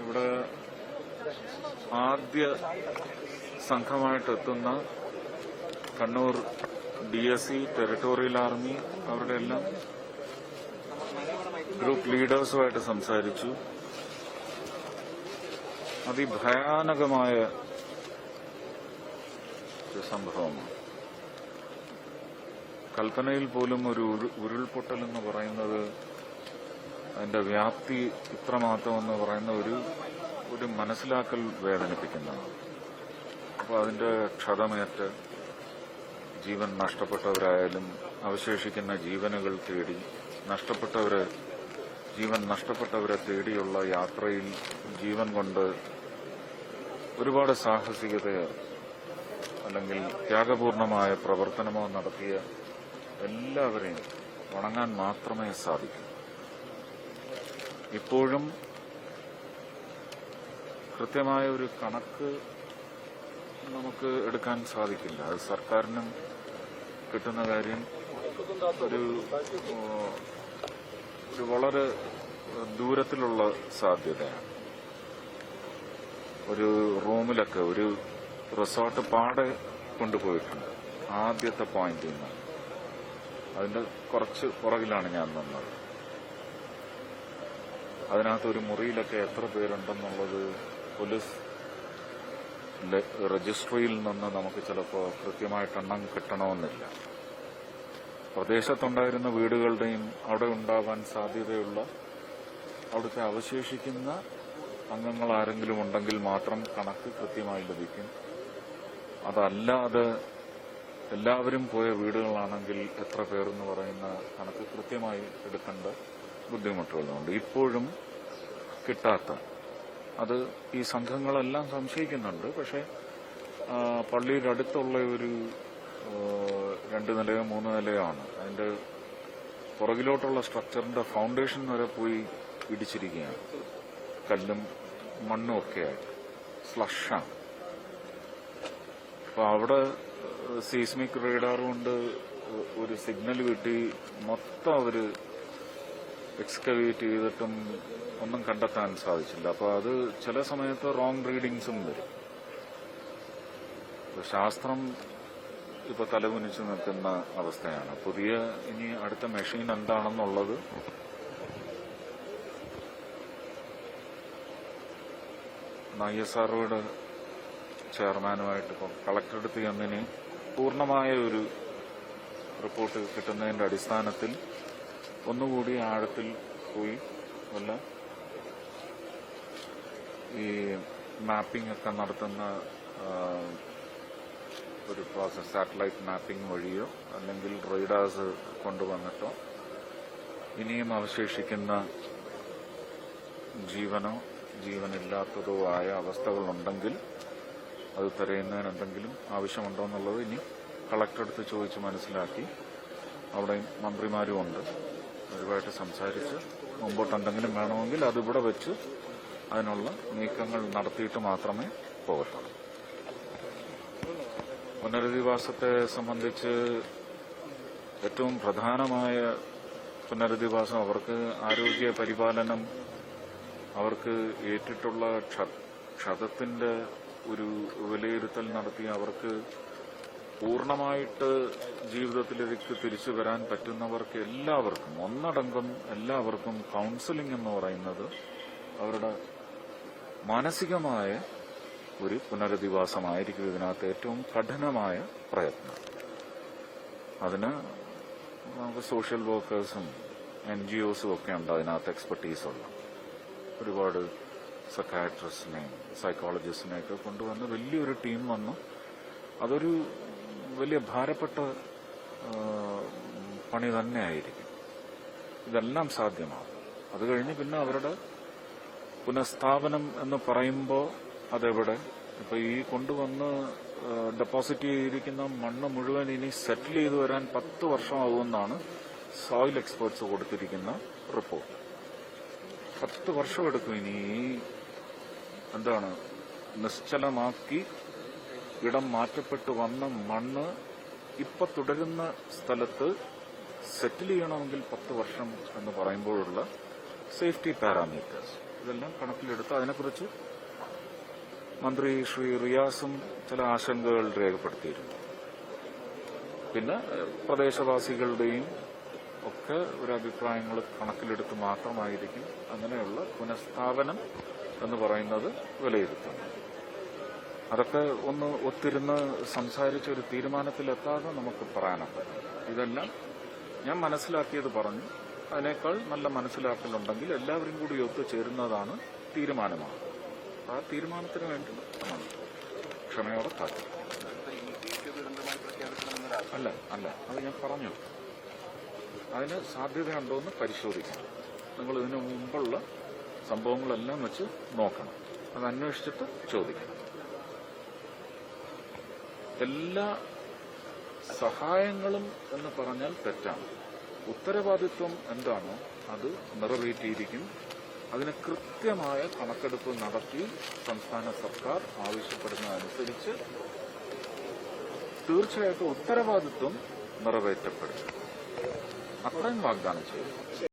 ഇവിടെ ആദ്യ സംഘമായിട്ട് എത്തുന്ന Kannur D S C territorial army അവരുടെ എല്ലാം ഗ്രൂപ്പ് ലീഡേഴ്സുമായിട്ട് സംസാരിച്ചു. അതിഭയാനകമായ സംഭവമാണ്. കൽപ്പനയിൽ പോലും ഒരു ഉരുൾപൊട്ടൽ എന്ന് പറയുന്നത് അതിന്റെ വ്യാപ്തി ഇത്രമാത്രം എന്ന് പറയുന്ന ഒരു ഒരു മനസ്സിലാക്കൽ വേദനിപ്പിക്കുന്നതാണ്. അപ്പോൾ അതിന്റെ ക്ഷതമേറ്റ് ജീവൻ നഷ്ടപ്പെട്ടവരായാലും അവശേഷിക്കുന്ന ജീവനുകൾ തേടി നഷ്ടപ്പെട്ടവരെ ജീവൻ നഷ്ടപ്പെട്ടവരെ തേടിയുള്ള യാത്രയിൽ ജീവൻ കൊണ്ട് ഒരുപാട് സാഹസികതയോ അല്ലെങ്കിൽ ത്യാഗപൂർണമായ പ്രവർത്തനമോ നടത്തിയ എല്ലാവരെയും വണങ്ങാൻ മാത്രമേ സാധിക്കൂ. ഇപ്പോഴും കൃത്യമായ ഒരു കണക്ക് നമുക്ക് എടുക്കാൻ സാധിക്കില്ല. അത് സർക്കാരിനും കിട്ടുന്ന കാര്യം ഒരു ഒരു വളരെ ദൂരത്തിലുള്ള സാധ്യതയാണ്. ഒരു റൂമിലൊക്കെ ഒരു റിസോർട്ട് പാടെ കൊണ്ടുപോയിട്ടുണ്ട്. ആദ്യത്തെ പോയിന്റിൽ നിന്ന് അതിന്റെ കുറച്ച് പുറകിലാണ് ഞാൻ നിന്നത്. അതിനകത്ത് ഒരു മുറിയിലൊക്കെ എത്ര പേരുണ്ടെന്നുള്ളത് പോലീസ് രജിസ്ട്രിയിൽ നിന്ന് നമുക്ക് ചിലപ്പോൾ കൃത്യമായിട്ട് എണ്ണം കിട്ടണമെന്നില്ല. പ്രദേശത്തുണ്ടായിരുന്ന വീടുകളുടെയും അവിടെ ഉണ്ടാവാൻ സാധ്യതയുള്ള അവിടുത്തെ അവശേഷിക്കുന്ന അംഗങ്ങൾ ആരെങ്കിലും ഉണ്ടെങ്കിൽ മാത്രം കണക്ക് കൃത്യമായി ലഭിക്കും. അതല്ലാതെ എല്ലാവരും പോയ വീടുകളാണെങ്കിൽ എത്ര പേരെന്ന് പറയുന്ന കണക്ക് കൃത്യമായി എടുക്കേണ്ട ബുദ്ധിമുട്ടുകളുണ്ട്. ഇപ്പോഴും കിട്ടാത്ത അത് ഈ സംഘങ്ങളെല്ലാം സംശയിക്കുന്നുണ്ട്. പക്ഷേ പള്ളിയുടെ അടുത്തുള്ള ഒരു രണ്ട് നിലയോ മൂന്ന് നിലയോ ആണ്. അതിന്റെ പുറകിലോട്ടുള്ള സ്ട്രക്ചറിന്റെ ഫൗണ്ടേഷൻ വരെ പോയി ഇടിച്ചിരിക്കുകയാണ്. കല്ലും മണ്ണും ഒക്കെ ആയിട്ട്. ഫ്ലഷാണ് അപ്പൊ അവിടെ സീസ്മിക് റേഡാർ കൊണ്ട് ഒരു സിഗ്നൽ കിട്ടി. മൊത്തം അവർ എക്സ്കവേറ്റ് ചെയ്തിട്ടും ഒന്നും കണ്ടെത്താൻ സാധിച്ചില്ല. അപ്പൊ അത് ചില സമയത്ത് റോങ് റീഡിങ്സും വരും. ശാസ്ത്രം ഇപ്പൊ തലകുനിച്ച് നിൽക്കുന്ന അവസ്ഥയാണ്. പുതിയ ഇനി അടുത്ത മെഷീൻ എന്താണെന്നുള്ളത് ഐ എസ് ആർഒയുടെ ചെയർമാനുമായിട്ട് ഇപ്പം കളക്ടർ പൂർണമായ ഒരു റിപ്പോർട്ട് കിട്ടുന്നതിന്റെ അടിസ്ഥാനത്തിൽ ഒന്നുകൂടി ആഴത്തിൽ പോയി വല്ല ഈ മാപ്പിംഗ് ഒക്കെ നടത്തുന്ന ഒരു പ്രോസസ് സാറ്റലൈറ്റ് മാപ്പിംഗ് വഴിയോ അല്ലെങ്കിൽ റൈഡേഴ്സ് കൊണ്ടുവന്നിട്ടോ ഇനിയും അവശേഷിക്കുന്ന ജീവനോ ജീവനില്ലാത്തതോ ആയ അവസ്ഥകളുണ്ടെങ്കിൽ അത് തിരയുന്നതിന് എന്തെങ്കിലും ആവശ്യമുണ്ടോ എന്നുള്ളത് ഇനി കളക്ടറെടുത്ത് ചോദിച്ച് മനസ്സിലാക്കി അവിടെ മന്ത്രിമാരും ഉണ്ട്. അവരുമായിട്ട് സംസാരിച്ച് മുമ്പോട്ട് എന്തെങ്കിലും വേണമെങ്കിൽ അതിവിടെ വെച്ച് അതിനുള്ള നീക്കങ്ങൾ നടത്തിയിട്ട് മാത്രമേ പോകത്തുള്ളൂ. പുനരധിവാസത്തെ സംബന്ധിച്ച് ഏറ്റവും പ്രധാനമായ പുനരധിവാസം അവർക്ക് ആരോഗ്യ പരിപാലനം അവർക്ക് ഏറ്റിട്ടുള്ള ക്ഷതത്തിന്റെ ഒരു വിലയിരുത്തൽ നടത്തി അവർക്ക് പൂർണമായിട്ട് ജീവിതത്തിലേക്ക് തിരിച്ചു വരാൻ പറ്റുന്നവർക്ക് എല്ലാവർക്കും ഒന്നടങ്കം എല്ലാവർക്കും കൌൺസിലിംഗ് എന്ന് പറയുന്നത് അവരുടെ മാനസികമായ ഒരു പുനരധിവാസമായിരിക്കും ഇതിനകത്ത് ഏറ്റവും കഠിനമായ പ്രയത്നം. അതിന് നമുക്ക് സോഷ്യൽ വർക്കേഴ്സും എൻ ജി ഒസും ഒക്കെ ഉണ്ട് അതിനകത്ത് എക്സ്പെർട്ടീസ് ഉള്ള. ഒരുപാട് സക്കാട്രിസ്റ്റിനെയും സൈക്കോളജിസ്റ്റിനെയൊക്കെ കൊണ്ടുവന്ന് വലിയൊരു ടീം വന്നു. അതൊരു വലിയ ഭാരപ്പെട്ട പണി തന്നെയായിരിക്കും. ഇതെല്ലാം സാധ്യമാകും. അത് കഴിഞ്ഞ് പിന്നെ അവരുടെ പുനഃസ്ഥാപനം എന്ന് പറയുമ്പോൾ അതെവിടെ? ഇപ്പൊ ഈ കൊണ്ടുവന്ന് ഡെപ്പോസിറ്റ് ചെയ്തിരിക്കുന്ന മണ്ണ് മുഴുവൻ ഇനി സെറ്റിൽ ചെയ്തു വരാൻ പത്ത് വർഷമാകുമെന്നാണ് സോയിൽ എക്സ്പേർട്സ് കൊടുത്തിരിക്കുന്ന റിപ്പോർട്ട് പത്ത് വർഷമെടുക്കും ഇനി ഈ എന്താണ് നിശ്ചലമാക്കി ഇടം മാറ്റപ്പെട്ടു വന്ന മണ്ണ് ഇപ്പൊ തുടരുന്ന സ്ഥലത്ത് സെറ്റിൽ ചെയ്യണമെങ്കിൽ പത്ത് വർഷം എന്ന് പറയുമ്പോഴുള്ള സേഫ്റ്റി പാരാമീറ്റേഴ്സ് ഇതെല്ലാം കണക്കിലെടുത്ത് അതിനെക്കുറിച്ച് മന്ത്രി ശ്രീ റിയാസും ചില ആശങ്കകൾ രേഖപ്പെടുത്തിയിരുന്നു പിന്നെ പ്രദേശവാസികളുടെയും ഒക്കെ ഒരു അഭിപ്രായങ്ങൾ കണക്കിലെടുത്ത് മാത്രമായിരിക്കും അങ്ങനെയുള്ള പുനഃസ്ഥാപനം എന്ന് പറയുന്നത് വിലയിരുത്തുന്നത്. അതൊക്കെ ഒന്ന് ഒത്തിരുന്ന് സംസാരിച്ച ഒരു തീരുമാനത്തിലെത്താതെ നമുക്ക് പറയാനുണ്ട്. ഇതെല്ലാം ഞാൻ മനസ്സിലാക്കിയത് പറഞ്ഞു. അതിനേക്കാൾ നല്ല മനസ്സിലാക്കലുണ്ടെങ്കിൽ എല്ലാവരും കൂടി ഒത്തുചേരുന്നതാണ് തീരുമാനമാണ്. ആ തീരുമാനത്തിന് വേണ്ടി ക്ഷമയോടെ കാത്തു അല്ല അല്ല അത് ഞാൻ പറഞ്ഞു. അതിന് സാധ്യതയുണ്ടോ എന്ന് പരിശോധിക്കണം. നിങ്ങൾ ഇതിനു മുമ്പുള്ള സംഭവങ്ങളെല്ലാം വെച്ച് നോക്കണം. അത് അന്വേഷിച്ചിട്ട് ചോദിക്കണം. എല്ലാ സഹായങ്ങളും എന്ന് പറഞ്ഞാൽ തെറ്റാണ്. ഉത്തരവാദിത്വം എന്താണോ അത് നിറവേറ്റിയിരിക്കും. അതിന് കൃത്യമായ കണക്കെടുപ്പ് നടത്തി സംസ്ഥാന സർക്കാർ ആവശ്യപ്പെടുന്നതനുസരിച്ച് തീർച്ചയായിട്ടും ഉത്തരവാദിത്വം നിറവേറ്റപ്പെടും. അത്രയും വാഗ്ദാനം ചെയ്യും